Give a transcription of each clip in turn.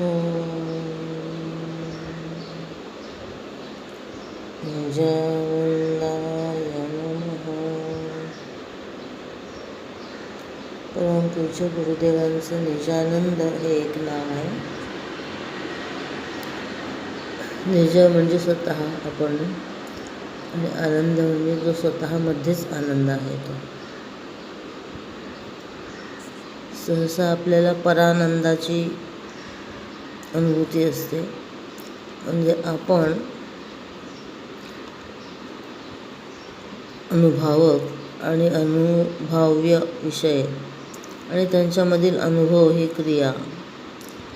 निजानंदाय नमः परमपूज्य गुरुदेवांचं निजानंद हे एक नाव आहे. निज म्हणजे स्वतः आपण. आणि आनंद म्हणजे जो स्वतःमध्येच आनंद आहे तो. सहसा आपल्याला परानंदाची अनुभूती असते. म्हणजे आपण अनुभावक आणि अनुभव्य विषय आणि त्यांच्यामधील अनुभव ही क्रिया.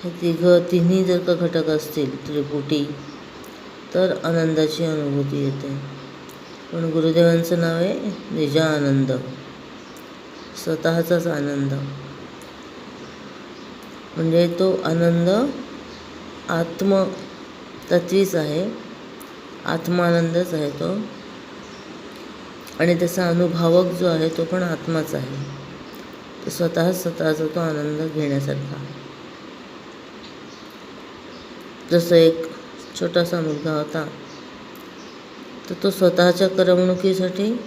हे तिघं तिन्ही जर का घटक असतील त्रिपुटी तर आनंदाची अनुभूती येते. पण गुरुदेवांचं नाव आहे निजा आनंद स्वतःचाच आनंद. म्हणजे तो आनंद आत्म तत्वीच आहे. आत्मानंदच आहे तो. आणि त्याचा अनुभावक जो आहे तो पण आत्माच आहे. तो स्वतःच स्वतःचा तो आनंद घेण्यासारखा. जसं एक छोटासा मुलगा होता तर तो स्वतःच्या करमणुकीसाठी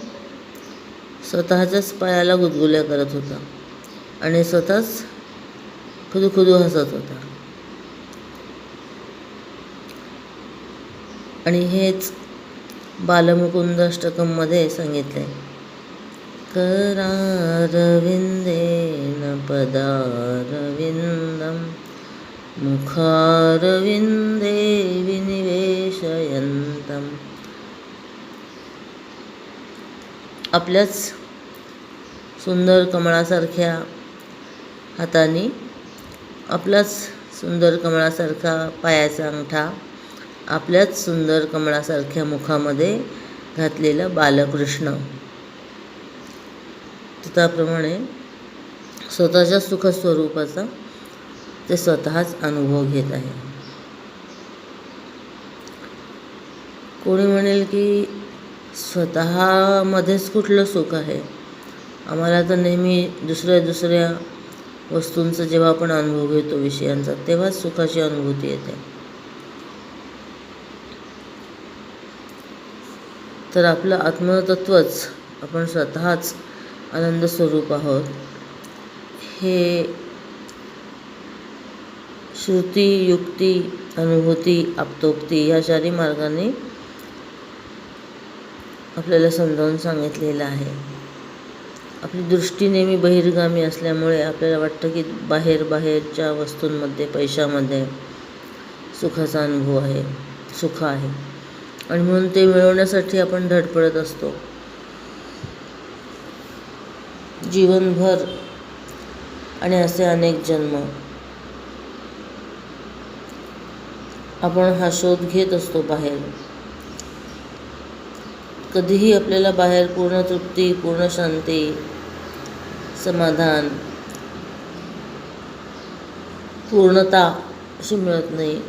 स्वतःच्याच पायाला गुदगुल्या करत होता आणि स्वतःच खुदू खुदू हसत होता. आणि हेच बालमुकुंद अष्टकममध्ये सांगितले. करारविंदेन पदारविंदम मुखारविंदे विनिवेशयंतम आपल्याच सुंदर कमळासारख्या हाताने आपलाच सुंदर कमळासारखा पायाचा अंगठा आपल्याच सुंदर कमळासारख्या मुखामध्ये घातलेला बालकृष्ण. त्याप्रमाणे स्वतःच्या सुखस्वरूपाचा ते स्वतःच अनुभव घेत आहे. कोणी म्हणेल की स्वतःमध्येच कुठलं सुख आहे? आम्हाला तर नेहमी दुसऱ्या दुसऱ्या वस्तूंचा जेव्हा आपण अनुभव घेतो विषयांचा तेव्हाच सुखाची अनुभूती येते. तर आपलं आत्मतत्वच आपण स्वतःच आनंद स्वरूप आहोत. हे श्रुती युक्ती अनुभूती आपतोक्ती ह्या चारही मार्गाने आपल्याला समजावून सांगितलेलं आहे. आपली दृष्टी नेहमी बहिर्गामी असल्यामुळे आपल्याला वाटतं की बाहेर बाहेरच्या वस्तूंमध्ये पैशामध्ये सुखाचा अनुभव आहे सुख आहे. आणि म्हणून ते मिळवण्यासाठी आपण धडपडत असतो. जीवनभर आणि असे अनेक जन्म. आपण हा शोध घेत असतो बाहेर. कधीही आपल्याला बाहेर पूर्ण तृप्ती पूर्ण शांती समाधान पूर्णता अशी मिळत नाही.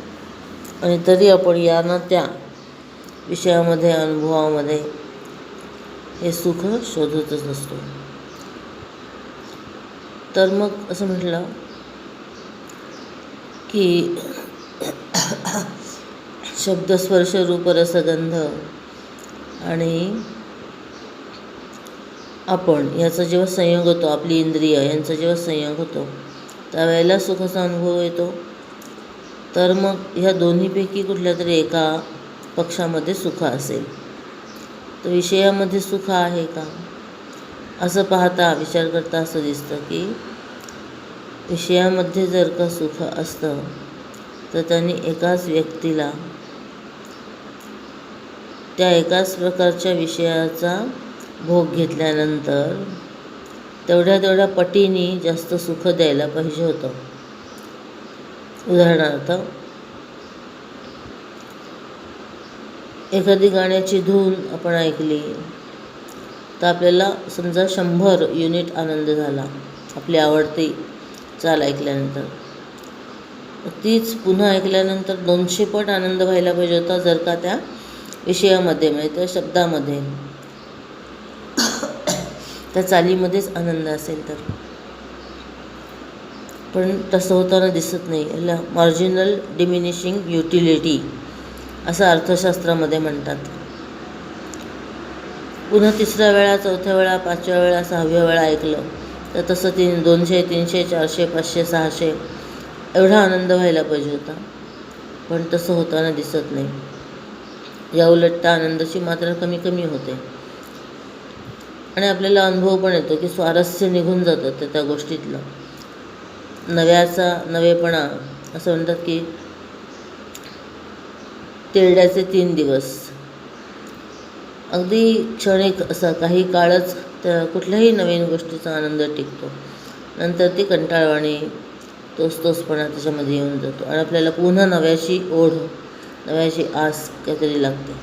आणि तरी आपण या ना त्या विषयामध्ये अनुभवामध्ये हे सुख शोधतच नसतो. तर मग असं म्हटलं की शब्दस्पर्श रूपरसगंध आणि आपण याचा जेव्हा संयोग होतो आपली इंद्रिय यांचा जेव्हा संयोग होतो त्यावेळेला सुखाचा अनुभव येतो. तर मग ह्या दोन्हीपैकी कुठल्या तरी एका पक्षामध्ये सुख असेल. तर विषयामध्ये सुख आहे का? असं पाहता विचार करता असं दिसतं की विषयामध्ये जर का सुख असतं तर त्यांनी एकाच व्यक्तीला त्या एकाच प्रकारच्या विषयाचा भोग घेतल्यानंतर तेवढ्या तेवढ्या पटीने जास्त सुख द्यायला पाहिजे होतं. उदाहरणार्थ एखादी गाण्याची धून आपण ऐकली तर आपल्याला समजा शंभर युनिट आनंद झाला आपली आवडती चाल ऐकल्यानंतर. तीच पुन्हा ऐकल्यानंतर दोनशे पट आनंद व्हायला पाहिजे होता जर का त्या विषयामध्ये म्हणजे त्या शब्दामध्ये त्या चालीमध्येच आनंद असेल तर. पण तसं होताना दिसत नाही. याला मार्जिनल डिमिनिशिंग युटिलिटी असं अर्थशास्त्रामध्ये म्हणतात. पुन्हा तिसऱ्या वेळा चौथ्या वेळा पाचव्या वेळा सहाव्या वेळा ऐकलं तर तसं तीन दोनशे तीनशे चारशे पाचशे सहाशे एवढा आनंद व्हायला पाहिजे होता. पण तसं होताना दिसत नाही. या उलट त्या आनंदाची मात्रा कमी कमी होते. आणि आपल्याला अनुभव पण येतो की स्वारस्य निघून जातं त्या त्या गोष्टीतलं. नव्याचा नवेपणा असं म्हणतात की तेरड्याचे तीन दिवस. अगदी क्षणिक असा काही काळच त्या कुठल्याही नवीन गोष्टीचा आनंद टिकतो. नंतर ती कंटाळवाणी तोसतोसपणा त्याच्यामध्ये येऊन जातो आणि आपल्याला पुन्हा नव्याशी ओढ नव्याशी आस काहीतरी लागते.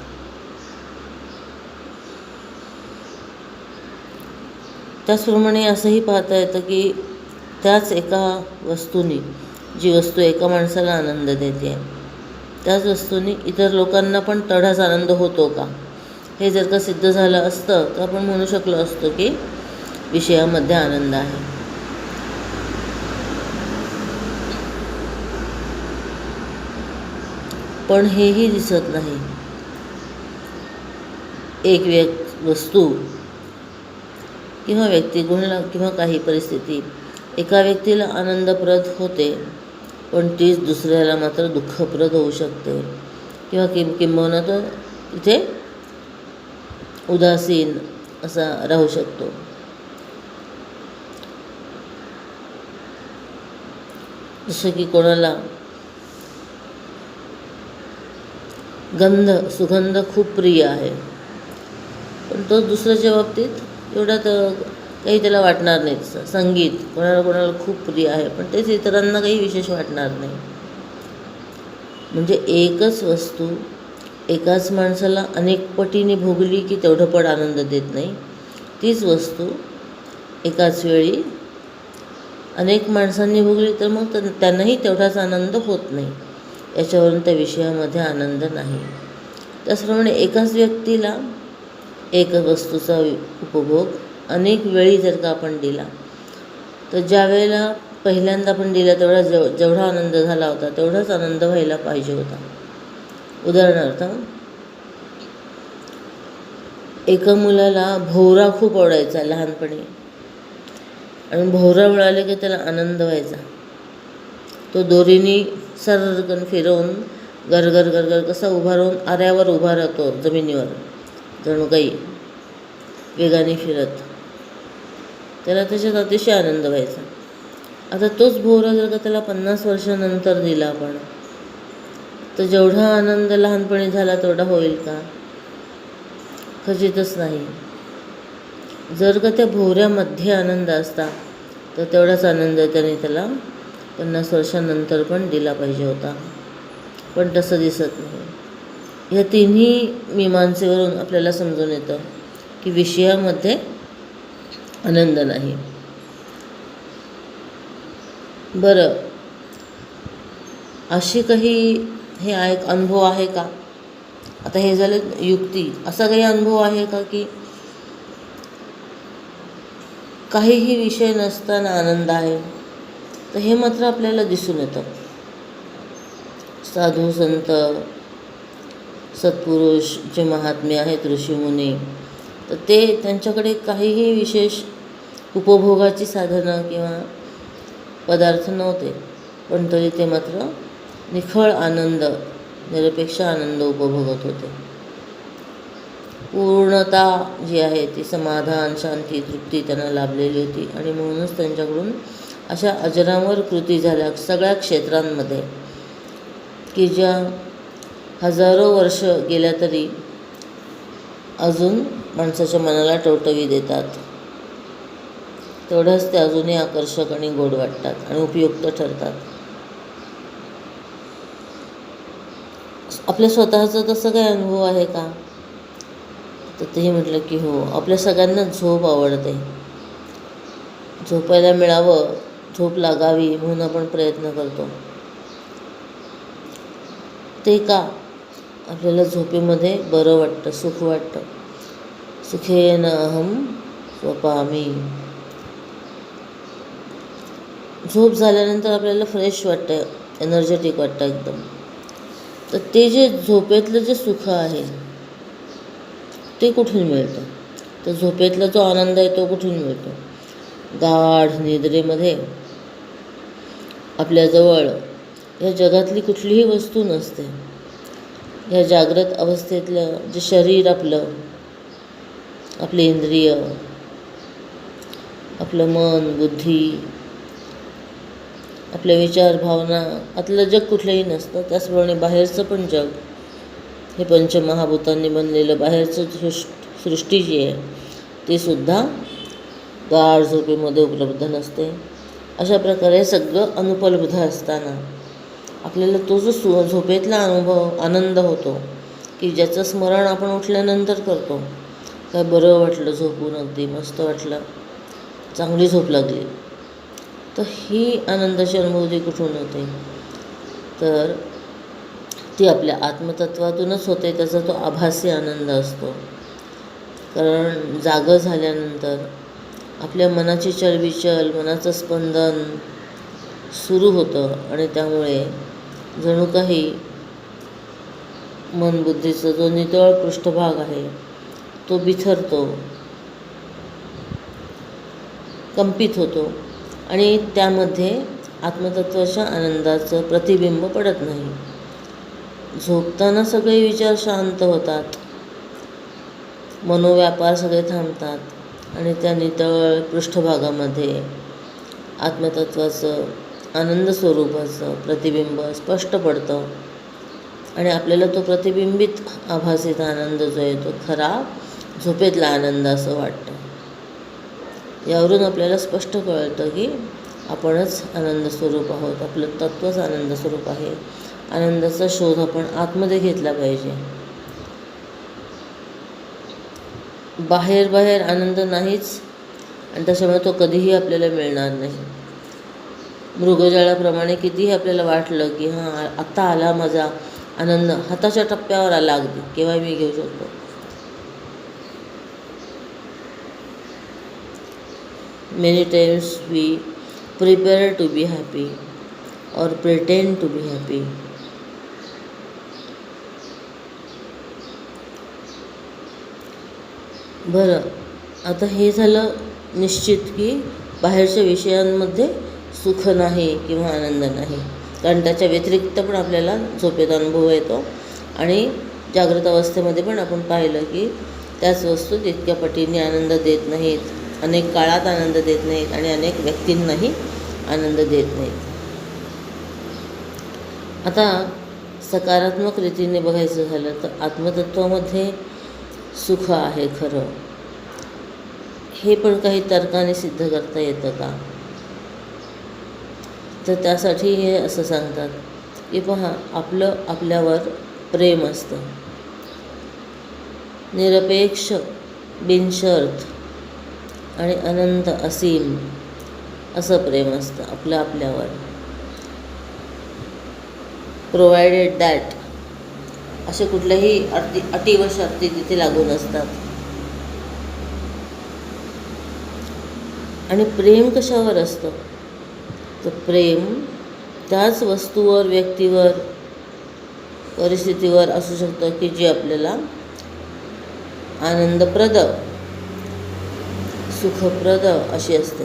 त्याचप्रमाणे असंही पाहता येतं की त्याच एका वस्तूने जी वस्तू एका माणसाला आनंद देते त्याच वस्तूंनी इतर लोकांना पण तेवढाच आनंद होतो का? हे जर का सिद्ध झालं असतं तर आपण म्हणू शकलो असतो की विषयामध्ये आनंद आहे. पण हेही दिसत नाही. एक व्यक् वस्तू किंवा व्यक्तिगुणला किंवा काही परिस्थिती एका व्यक्तीला आनंदप्रद होते पण तीच दुसऱ्याला मात्र दुःखप्रद होऊ शकते. किंवा किं किंबहुना तर तिथे उदासीन असा राहू शकतो. जसं की कोणाला गंध सुगंध खूप प्रिय आहे. पण तो दुसऱ्याच्या बाबतीत एवढा तर काही त्याला वाटणार नाही स- संगीत. कोणाला कोणाला खूप प्रिय आहे पण तेच इतरांना काही विशेष वाटणार नाही. म्हणजे एकच वस्तू एकाच माणसाला अनेक पटीने भोगली की तेवढं पण आनंद देत नाही. तीच वस्तू एकाच वेळी अनेक माणसांनी भोगली तर मग त्यां- त्यांनाही तेवढाच आनंद होत नाही. याच्यावरून त्या विषयामध्ये आनंद नाही. त्याचप्रमाणे एकाच व्यक्तीला एक वस्तूचा उपभोग अनेक वेळी जर का आपण दिला तर ज्या वेळेला पहिल्यांदा आपण दिला तेवढा जेव जेवढा आनंद झाला होता तेवढाच आनंद व्हायला पाहिजे होता. उदाहरणार्थ एका मुलाला भोवरा खूप आवडायचा लहानपणी. आणि भोवरा मिळाले की त्याला आनंद व्हायचा. तो दोरीने सरकन फिरवून गरगर गरगर कसा उभा राहून आऱ्यावर उभा राहतो जमिनीवर जणू काही वेगाने फिरत. त्याला त्याच्यात अतिशय आनंद व्हायचा. आता तोच भोवरा जर का त्याला पन्नास वर्षानंतर दिला आपण तर जेवढा आनंद लहानपणी झाला तेवढा होईल का? खचितच नाही. जर का त्या भोवऱ्यामध्ये आनंद असता तर तेवढाच आनंद त्याने त्याला पन्नास वर्षानंतर पण दिला पाहिजे होता. पण तसं दिसत नाही. या तिन्ही मीमांसेवरून आपल्याला समजून येतं की विषयामध्ये आनंद नाही. बरं. अशी काही हे आहे अनुभव आहे का? आता हे झालं युक्ती. असा काही अनुभव आहे का की काहीही विषय नसताना आनंद आहे तर हे मात्र आपल्याला दिसून येतं. साधू संत सत्पुरुष जे महात्मे आहेत ऋषीमुनी तर ते त्यांच्याकडे काहीही विशेष उपभोगाची साधनं किंवा पदार्थ नव्हते पण तरी ते मात्र निखळ आनंद निरपेक्ष आनंद उपभोगत होते. पूर्णता जी आहे ती समाधान शांती तृप्ती त्यांना लाभलेली होती आणि म्हणूनच त्यांच्याकडून अशा अजरामर कृती झाल्या सगळ्या क्षेत्रांमध्ये की ज्या हजारो वर्ष गेल्या तरी अजून माणसाच्या मनाला टवटवी देतात. तेवढंच ते अजूनही आकर्षक आणि गोड वाटतात आणि उपयुक्त ठरतात. आपल्या स्वतःचा तसं काय अनुभव आहे का? तर तेही म्हटलं की हो आपल्या सगळ्यांना झोप आवडते. झोपायला मिळावं झोप लागावी म्हणून आपण प्रयत्न करतो. ते का? आपल्याला झोपेमध्ये बरं वाटतं सुख वाटतं. सुखेन अहम स्वपामी. झोप झाल्यानंतर आपल्याला फ्रेश वाटतं एनर्जेटिक वाटतं एकदम. तर ते जे झोपेतलं जे सुख आहे ते कुठून मिळतं? तर झोपेतला जो आनंद आहे तो कुठून मिळतो? गाढ निद्रेमध्ये आपल्याजवळ या जगातली कुठलीही वस्तू नसते. या जागृत अवस्थेतलं जे शरीर आपलं आपले इंद्रिय आपलं मन बुद्धी आपले विचार भावना आतलं जग कुठलंही नसतं त्याचप्रमाणे बाहेरचं पण जग. हे पंचमहाभूतांनी बनलेलं बाहेरचं सृष्ट सृष्टी जी आहे ती सुद्धा गाढ झोपेमध्ये उपलब्ध नसते. अशा प्रकारे सगळं अनुपलब्ध असताना आपल्याला तो जो सु झोपेतला अनुभव आनंद होतो की ज्याचं स्मरण आपण उठल्यानंतर करतो काय बरं वाटलं झोपून अगदी मस्त वाटलं चांगली झोप लागली. तर ही आनंदाची अनुभूती कुठून होते? तर ती आपल्या आत्मतत्वातूनच होते त्याचा तो आभासी आनंद असतो. कारण जागं झाल्यानंतर आपल्या मनाची चलबिचल मनाचं स्पंदन सुरू होतं आणि त्यामुळे जणू काही मनबुद्धीचा जो नितळ पृष्ठभाग आहे तो बिथरतो कंपित होतो. आणि त्यामध्ये आत्मतत्वाच्या आनंदाचं प्रतिबिंब पडत नाही. झोपताना सगळे विचार शांत होतात. मनोव्यापार सगळे थांबतात आणि त्या नितळ पृष्ठभागामध्ये आत्मतत्वाचं आनंद स्वरूपाचं प्रतिबिंब स्पष्ट पडतं. आणि आपल्याला तो प्रतिबिंबित आभासित आनंद जो आहे तो खरा झोपेतला आनंद असं वाटतं. यावरून आपल्याला स्पष्ट कळतं की आपणच आनंद स्वरूप आहोत. आपलं तत्त्वच आनंद स्वरूप आहे. आनंदाचा शोध आपण आतमध्ये घेतला पाहिजे. बाहेर बाहेर आनंद नाहीच आणि त्याच्यामुळे तो कधीही आपल्याला मिळणार नाही. मृगजळाप्रमाणे कितीही आपल्याला वाटलं की हां आत्ता आला माझा आनंद. हाताच्या टप्प्यावर आला अगदी. केव्हा मी घेऊ शकतो. Many times we prepare to be happy or pretend to be happy बरं आता हे झालं निश्चित की बाहेरच्या विषयांमध्ये सुख नाही किंवा आनंद नाही. कारण त्याच्या व्यतिरिक्त पण आपल्याला झोपेत अनुभव येतो. आणि जागृत अवस्थेमध्ये पण आपण पाहिलं की त्याच वस्तू तितक्या पटीने आनंद देत नाहीत. अनेक काळात आनंद देत नाहीत आणि अनेक व्यक्तींनाही आनंद देत नाहीत. आता सकारात्मक रीतीने बघायचं झालं तर आत्मतत्वामध्ये सुख आहे खरं. हे पण काही तर्काने सिद्ध करता येतं का? तर त्यासाठी हे असं सांगतात की पहा आपलं आपल्यावर प्रेम असतं. निरपेक्ष बिनशर्त आणि अनंत असीम असं प्रेम असतं आपलं आपल्यावर. प्रोव्हायडेड दॅट असे कुठल्याही अटी अटी व शर्ती तिथे लागून असतात आणि प्रेम कशावर असतं? तर प्रेम त्याच वस्तूवर व्यक्तीवर परिस्थितीवर असू शकतं की जी आपल्याला आनंदप्रद सुखप्रद अशी असते.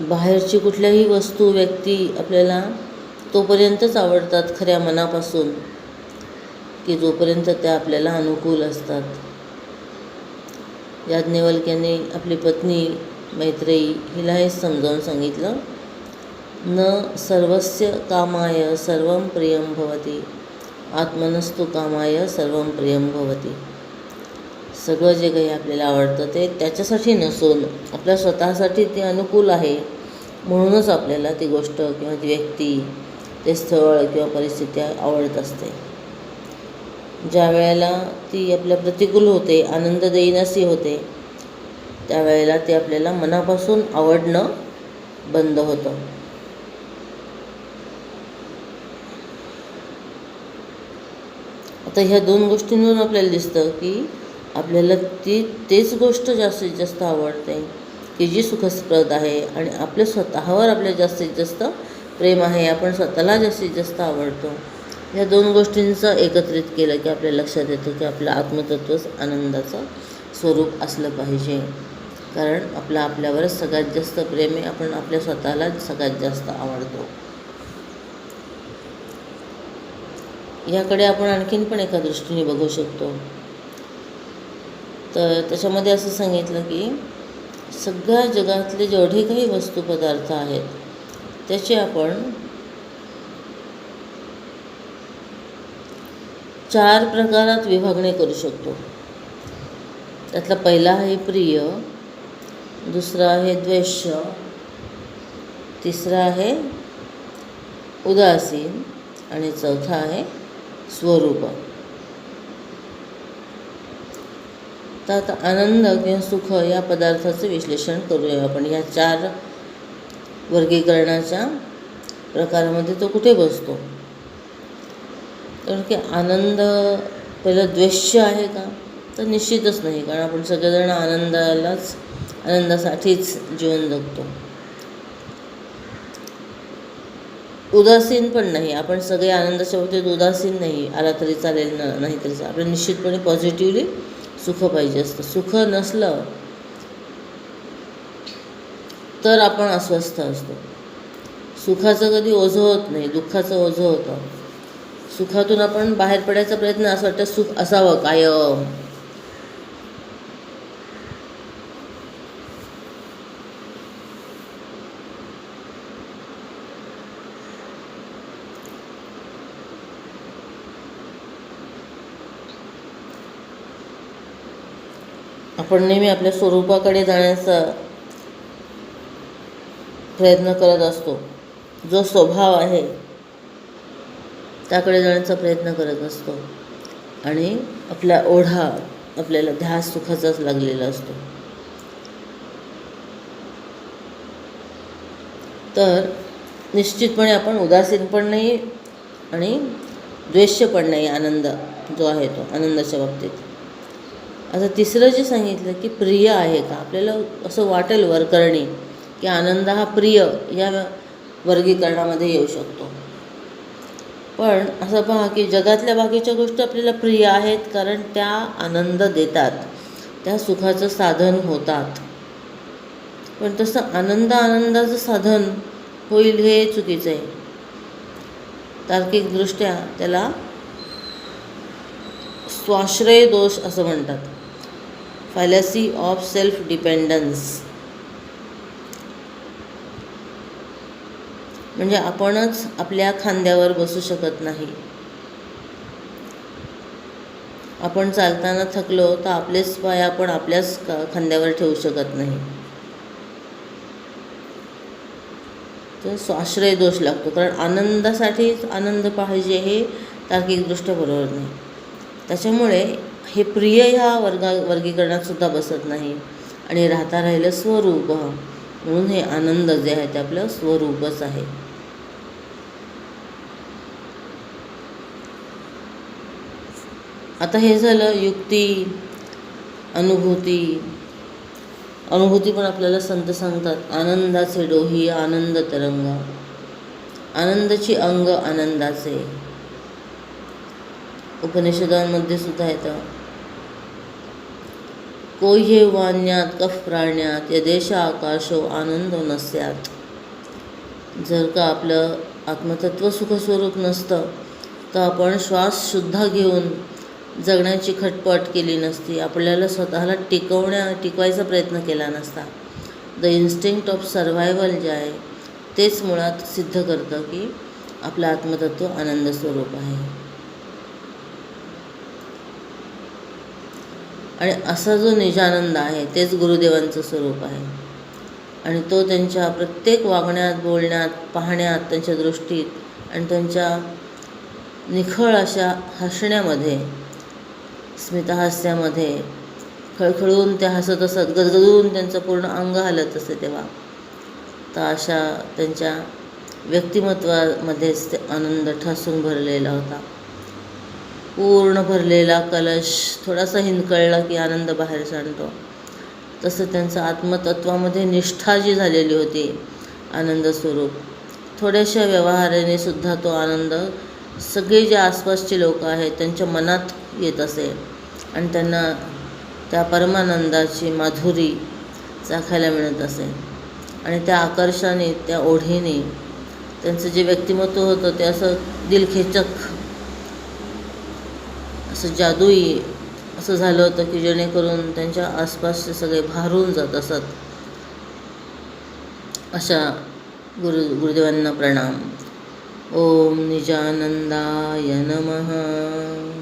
बाहेरची कुठल्याही वस्तू व्यक्ती आपल्याला तोपर्यंतच आवडतात खऱ्या मनापासून की जोपर्यंत त्या आपल्याला अनुकूल असतात. याज्ञवल्क्याने आपली पत्नी मैत्रेयी हिला हेच समजावून सांगितलं. न सर्वस्य कामाय सर्व प्रियं भवती। आत्मनस्तु कामाय सर्व प्रियं भवती। सगळं जे काही आपल्याला आवडतं ते त्याच्यासाठी नसून आपल्या स्वतःसाठी ते अनुकूल आहे. म्हणूनच आपल्याला ती गोष्ट किंवा ती व्यक्ती ते स्थळ किंवा परिस्थिती आवडत असते. ज्या वेळेला ती आपल्या प्रतिकूल होते आनंद देईनसी होते त्यावेळेला ते आपल्याला मनापासून आवडणं बंद होतं. आता ह्या दोन गोष्टींवरून आपल्याला दिसतं की आपल्याला ती तेच गोष्ट जास्तीत जास्त आवडते की जी सुखस्प्रद आहे आणि आपल्या स्वतःवर आपल्या जास्तीत जास्त प्रेम आहे आपण स्वतःला जास्तीत जास्त आवडतो. या दोन गोष्टींचं एकत्रित केलं की आपल्या लक्षात येतं की आपलं आत्मतत्वच आनंदाचं स्वरूप असलं पाहिजे. कारण आपलं आपल्यावरच सगळ्यात जास्त प्रेम आहे आपण आपल्या स्वतःला सगळ्यात जास्त आवडतो. ह्याकडे आपण आणखीन पण एका दृष्टीने बघू शकतो. तर त्याच्यामध्ये असं सांगितलं की सगळ्या जगातले जेवढे काही वस्तू पदार्थ आहेत त्याचे आपण चार प्रकारात विभागणी करू शकतो. त्यातला पहिला आहे प्रिय दुसरा आहे द्वेष तिसरा आहे उदासीन आणि चौथा आहे स्वरूप. तर आता आनंद किंवा सुख या पदार्थाचं विश्लेषण करूया आपण. या चार वर्गीकरणाच्या प्रकारामध्ये तो कुठे बसतो? कारण की आनंद पहिलं द्वेष आहे का? तर निश्चितच नाही. कारण आपण सगळेजण आनंदालाच आनंदासाठीच जीवन जगतो. उदासीन पण नाही. आपण सगळे आनंदाच्या बाबतीत उदासीन नाही. आला तरी चालेल न? नाही तरी चालेल. आपल्याला निश्चितपणे पॉझिटिव्हली सुख पाहिजे असतं. सुख नसलं तर आपण अस्वस्थ असतो. सुखाचं कधी ओझं होत नाही. दुःखाचं ओझं होतं. सुखातून आपण बाहेर पडायचा प्रयत्न असं वाटतं सुख असावं कायम. आपण नेहमी आपल्या स्वरूपाकडे जाण्याचा प्रयत्न करत असतो. जो स्वभाव आहे त्याकडे जाण्याचा प्रयत्न करत असतो. आणि आपला ओढा आपल्याला ध्यास सुखाचाच लागलेला असतो. तर निश्चितपणे आपण उदासीन पण नाही आणि द्वेष पण नाही आनंद जो आहे तो आनंदाच्या बाबतीत. आता तिसरं जे सांगितलं की प्रिय आहे का? आपल्याला असं वाटेल वरकरणी की आनंद हा प्रिय या वर्गीकरणामध्ये येऊ शकतो. पण असं पहा की जगातल्या बाकीच्या गोष्टी आपल्याला प्रिय आहेत कारण त्या आनंद देतात त्या सुखाचं साधन होतात. पण तसं आनंद आनंदाचं साधन होईल हे चुकीचं आहे. तार्किकदृष्ट्या त्याला स्वाश्रय दोष असं म्हणतात. फॅलसी ऑफ सेल्फ डिपेंडन्स म्हणजे आपणच आपल्या खांद्यावर बसू शकत नाही. आपण चालताना थकलो तर आपलेच पाय आपण आपल्याच का- खांद्यावर ठेवू शकत नाही. तर स्वाश्रय दोष लागतो. कारण आनंदासाठीच आनंद पाहिजे हे तार्किकदृष्ट्या बरोबर नाही. त्याच्यामुळे हे प्रिय ह्या वर्गा वर्गीकरणातसुद्धा बसत नाही. आणि राहता राहिलं स्वरूप. म्हणून हे आनंद जे आहे ते आपलं स्वरूपच आहे. आता हे झालं युक्ती अनुभूती. अनुभूती पण आपल्याला संत सांगतात आनंदाचे डोही आनंद तरंग. आनंदाची अंग आनंदाचे. उपनिषदांमध्ये सुद्धा येतं. कोह्ये वाण्यात कफ प्राण्यात यदेश आकाशो आनंद नस्यात. जर का आपलं आत्मतत्व सुखस्वरूप नसतं तर आपण श्वाससुद्धा घेऊन जगण्याची खटपट केली नसती. आपल्याला स्वतःला टिकवण्या टिकवायचा प्रयत्न केला नसता. द इन्स्टिंक्ट ऑफ सर्व्हायवल जे आहे तेच मुळात सिद्ध करतं की आपलं आत्मतत्व आनंद स्वरूप आहे. आणि असा जो निजानंद आहे तेच गुरुदेवांचं स्वरूप आहे. आणि तो त्यांच्या प्रत्येक वागण्यात बोलण्यात पाहण्यात त्यांच्या दृष्टीत आणि त्यांच्या निखळ अशा हसण्यामध्ये स्मितहास्यामध्ये खळखळून ते हसत असत गदगदून त्यांचं पूर्ण अंग हलत असते तेव्हा. तर अशा त्यांच्या व्यक्तिमत्वामध्येच ते आनंद ठासून भरलेला होता. पूर्ण भरलेला कलश थोडासा हिंदकळला की आनंद बाहेर सांडतो तसं त्यांचं आत्मतत्वामध्ये निष्ठा जी झालेली होती आनंद स्वरूप. थोड्याशा व्यवहाराने सुद्धा तो आनंद सगळे जे आसपासचे लोक आहेत त्यांच्या मनात येत असे. आणि त्यांना त्या परमानंदाची माधुरी चाखायला मिळत असे. आणि त्या आकर्षाने त्या ओढीने त्यांचं जे व्यक्तिमत्व होतं ते असं दिलखेचक असं जादूई असं झालं होतं की जेणेकरून त्यांच्या आसपासचे सगळे भारून जात असत. अशा गुरु गुरुदेवांना प्रणाम. ओम निजानंदाय नमः.